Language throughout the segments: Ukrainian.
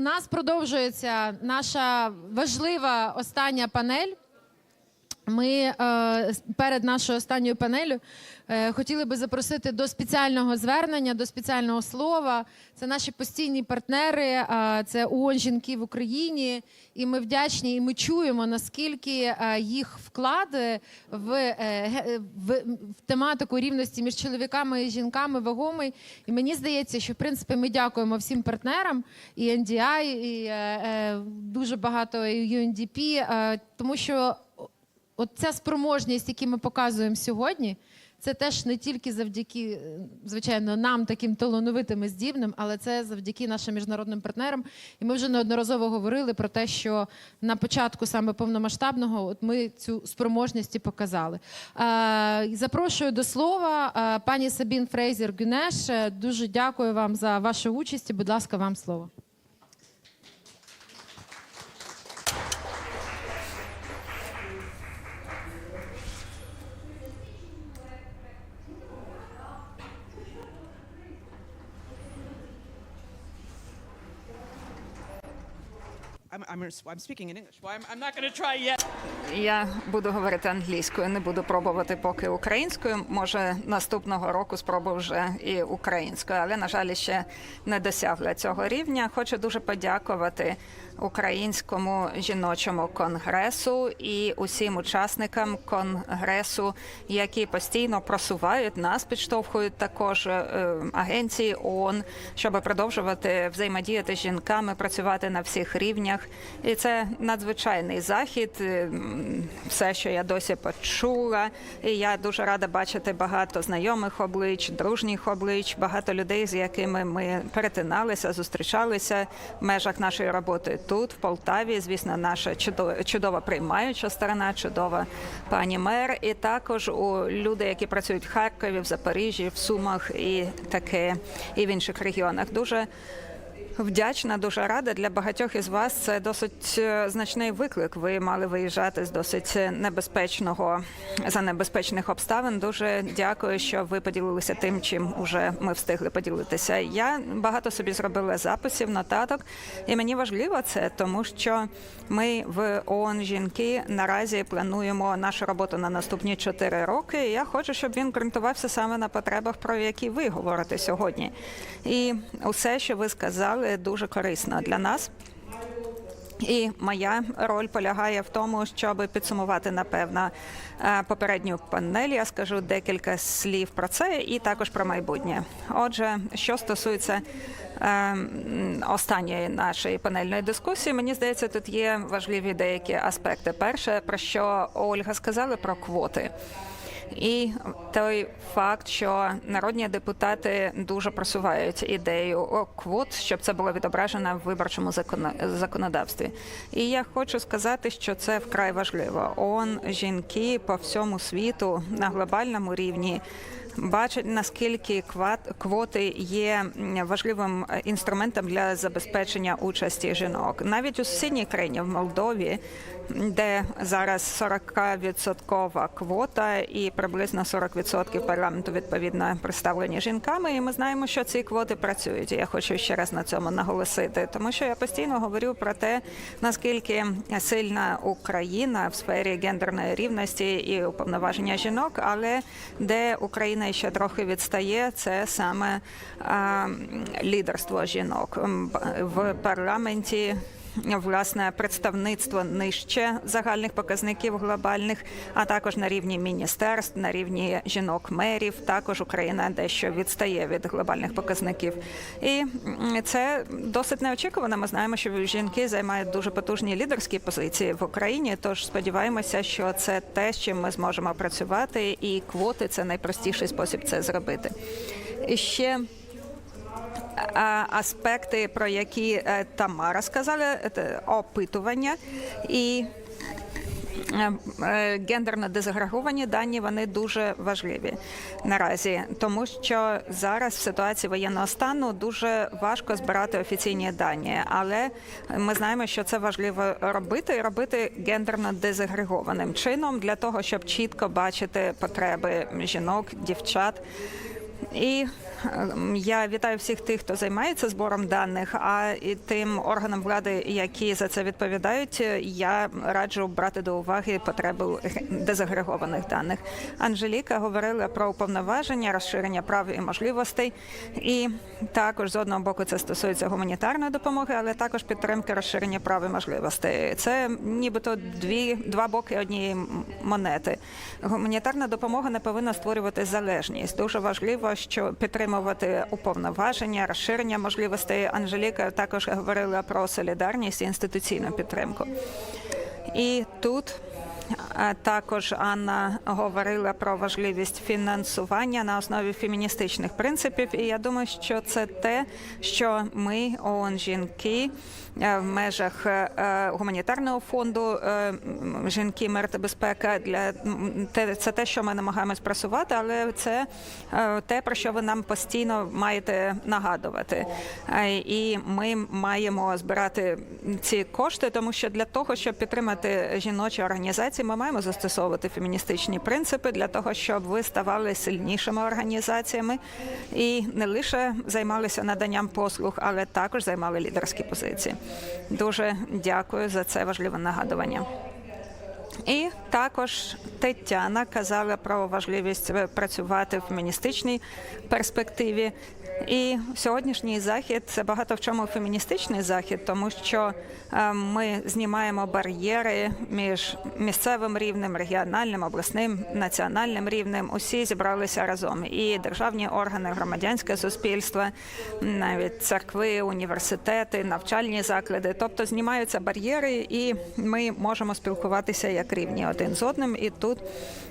нас продовжується наша важлива остання панель. Ми е, перед нашою останньою панелю е, хотіли би запросити до спеціального звернення, до спеціального слова. Це наші постійні партнери, е, це ООН жінки в Україні. І ми вдячні, і ми чуємо наскільки їх вклад е, в, в, в тематику рівності між чоловіками і жінками вагомий. І мені здається, що в принципі ми дякуємо всім партнерам і NDI, і дуже багато і UNDP, тому що от ця спроможність, яку ми показуємо сьогодні, це теж не тільки завдяки, е, звичайно, нам, таким талановитим і здібним, але це завдяки нашим міжнародним партнерам. І ми вже неодноразово говорили про те, що на початку саме повномасштабного от ми цю спроможність і показали. Е, запрошую до слова е, пані Сабін Фрейзер Гюнеш. Дуже дякую вам за вашу участь. і, Будь ласка, вам слово. I'm, I'm, I'm speaking in English. Well, I'm, I'm not going to try yet. Я буду говорити англійською, не буду пробувати поки українською. Може, наступного року спробую вже і українською, але на жаль, ще не досягла цього рівня. Хочу дуже подякувати українському жіночому конгресу і усім учасникам конгресу, які постійно просувають нас, підштовхують також е, агенції ООН, щоб продовжувати взаємодіяти з жінками, працювати на всіх рівнях. І це надзвичайний захід. Все, що я досі почула. І я дуже рада бачити багато знайомих облич, дружніх облич, багато людей, з якими ми перетиналися, зустрічалися в межах нашої роботи тут, в Полтаві. Звісно, наша чудова приймаюча сторона, чудова пані мер, і також у люди, які працюють в Харкові, в Запоріжжі, в Сумах і таке, і в інших регіонах. Дуже Вдячна, дуже рада для багатьох із вас. Це досить е, значний виклик. Ви мали виїжджати з досить небезпечного за небезпечних обставин. Дуже дякую, що ви поділилися тим, чим уже ми встигли поділитися. Я багато собі зробила записів, нотаток, і мені важливо це, тому що ми в ООН жінки наразі плануємо нашу роботу на наступні чотири роки. І я хочу, щоб він ґрунтувався саме на потребах, про які ви говорите сьогодні. І усе, що ви сказали, дуже корисно для нас. І моя роль полягає в тому, щоб підсумувати напевно е, попередню панель. Я скажу декілька слів про це і також про майбутнє. Отже, що стосується е, останньої нашої панельної дискусії, мені здається, тут є важливі деякі аспекти. Перше, про що Ольга сказала про квоти. І той факт, що народні депутати дуже просувають ідею квот, щоб це було відображено в виборчому законо- законодавстві. І я хочу сказати, що це вкрай важливо. ООН, жінки по всьому світу на глобальному рівні. Бачать наскільки квоти є важливим е, інструментом для забезпечення участі жінок, навіть у сусідній країні в Молдові, де зараз 40% квота і приблизно 40% парламенту відповідно представлені жінками. І ми знаємо, що ці квоти працюють. Я хочу ще раз на цьому наголосити, тому що я постійно говорю про те, наскільки сильна Україна в сфері гендерної рівності і уповноваження жінок, але де Україна ще трохи відстає, це саме лідерство жінок. В парламенті власне представництво нижче загальних показників глобальних, а також на рівні міністерств, на рівні жінок-мерів. Також Україна дещо відстає від глобальних показників, і це досить неочікувано. Ми знаємо, що жінки займають дуже потужні лідерські позиції в Україні. Тож сподіваємося, що це те, з чим ми зможемо працювати, і квоти це найпростіший спосіб це зробити. І ще аспекти, про які е, Тамара сказала, опитування і. е, е, Гендерно дезагреговані дані вони дуже важливі наразі, тому що зараз в ситуації воєнного стану дуже важко збирати офіційні дані, але ми знаємо, що це важливо робити і робити гендерно дезагрегованим чином для того, щоб чітко бачити потреби жінок, дівчат. І я вітаю всіх тих, хто займається збором даних, а і тим органам влади, які за це відповідають, я раджу брати до уваги потребу дезагрегованих даних. Анжеліка говорила про уповноваження, розширення прав і можливостей, і також з одного боку це стосується гуманітарної допомоги, але також підтримки розширення прав і можливостей. Це нібито дві два боки однієї монети. Гуманітарна допомога не повинна створювати залежність. Дуже важливо, що підтримувати уповноваження, розширення можливостей. Анжеліка також говорила про солідарність і інституційну підтримку. І тут також Анна говорила про важливість фінансування на основі феміністичних принципів. І я думаю, що це те, що ми, ООН жінки, е, в межах е, гуманітарного фонду е, жінки, мир та безпека для це те, що ми намагаємось просувати, але це те, про що ви нам постійно маєте нагадувати. І ми маємо збирати ці кошти, тому що для того, щоб підтримати жіночі організації, ми маємо застосовувати феміністичні принципи для того, щоб ви ставали сильнішими організаціями і не лише займалися наданням послуг, але також займали лідерські позиції. Дуже дякую за це важливе нагадування. І також Тетяна казала про важливість е, працювати в феміністичній перспективі. І сьогоднішній захід це багато в чому феміністичний захід, тому що е, ми знімаємо бар'єри між місцевим рівнем, регіональним, обласним, національним рівнем. Усі зібралися разом. І державні органи, громадянське суспільство, навіть церкви, університети, навчальні заклади. Тобто знімаються бар'єри, і ми можемо спілкуватися як рівні один з одним. І тут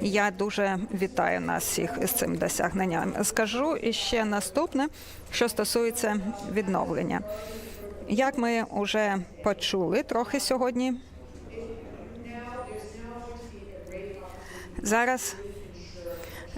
я дуже вітаю нас всіх з цим досягненням. Скажу іще наступне, що стосується відновлення. Як ми вже почули трохи сьогодні, зараз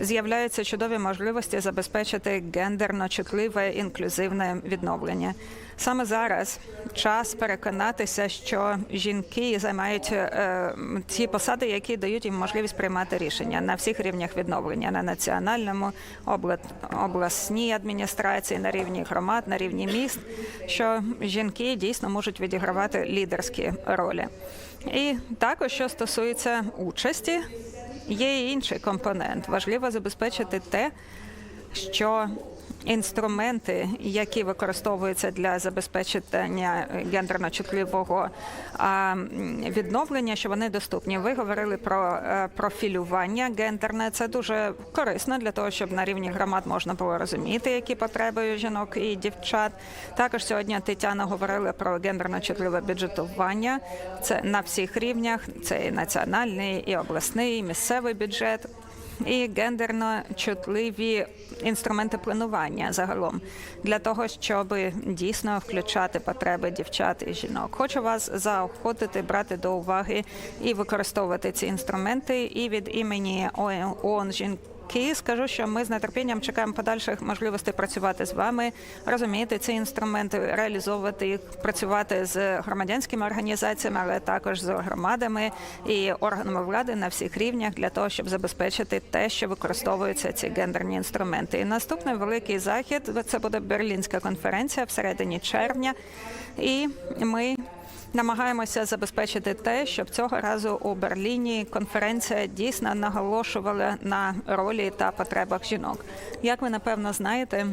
з'являються чудові можливості забезпечити гендерно чутливе інклюзивне відновлення. Саме зараз час переконатися, що жінки займають е, ті посади, які дають їм можливість приймати рішення на всіх рівнях відновлення на національному, обла- обласній адміністрації, на рівні громад, на рівні міст, що жінки дійсно можуть відігравати лідерські ролі. І також, що стосується участі, є і інший компонент. Важливо забезпечити те, що інструменти, які використовуються для забезпечення гендерно чутливого відновлення, що вони доступні. Ви говорили про е, профілювання гендерне. Це дуже корисно для того, щоб на рівні громад можна було розуміти, які потреби жінок і дівчат. Також сьогодні Тетяна говорила про гендерно чутливе бюджетування. Це на всіх рівнях. Це і національний, і обласний, і місцевий бюджет і гендерно чутливі інструменти планування загалом для того, щоб дійсно включати потреби дівчат і жінок. Хочу вас заохотити брати до уваги і використовувати ці інструменти. І від імені ООН жінки скажу, що ми з нетерпінням чекаємо подальших можливостей працювати з вами, розуміти ці інструменти, реалізовувати їх, працювати з громадянськими організаціями, але також з громадами і органами влади на всіх рівнях для того, щоб забезпечити те, що використовуються ці гендерні інструменти. І наступний великий захід це буде Берлінська конференція всередині червня, і ми. Намагаємося забезпечити те, щоб цього разу у Берліні конференція дійсно наголошувала на ролі та потребах жінок. Як ви напевно знаєте,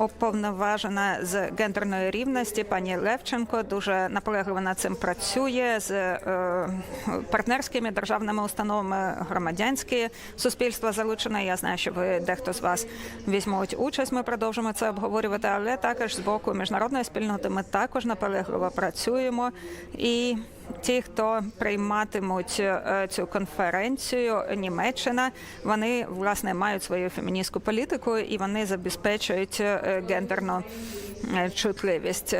уповноважена з гендерної рівності пані Левченко дуже наполегливо над цим працює з е, партнерськими державними установами, громадянське суспільство залучене. Я знаю, що ви дехто з вас візьмуть участь. Ми продовжимо це обговорювати, але також з боку міжнародної спільноти ми також наполегливо працюємо і. Ті, хто прийматимуть е, цю конференцію, Німеччина, вони власне мають свою феміністську політику і вони забезпечують е, гендерну е, чутливість.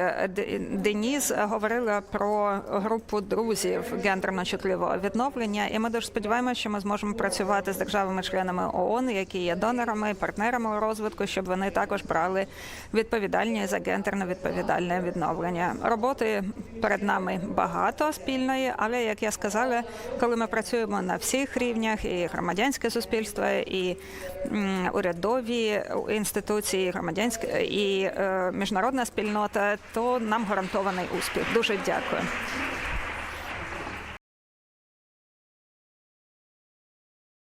Деніс говорила про групу друзів гендерно чутливого відновлення, і ми дуже сподіваємося, що ми зможемо працювати з державами-членами ООН, які є донорами, партнерами у розвитку, щоб вони також брали відповідальність за гендерно відповідальне відновлення. Роботи перед нами багато. Спільної, але як я сказала, коли ми працюємо на всіх рівнях, і громадянське суспільство, і урядові інституції, і громадянське і е, міжнародна спільнота, то нам гарантований успіх. Дуже дякую.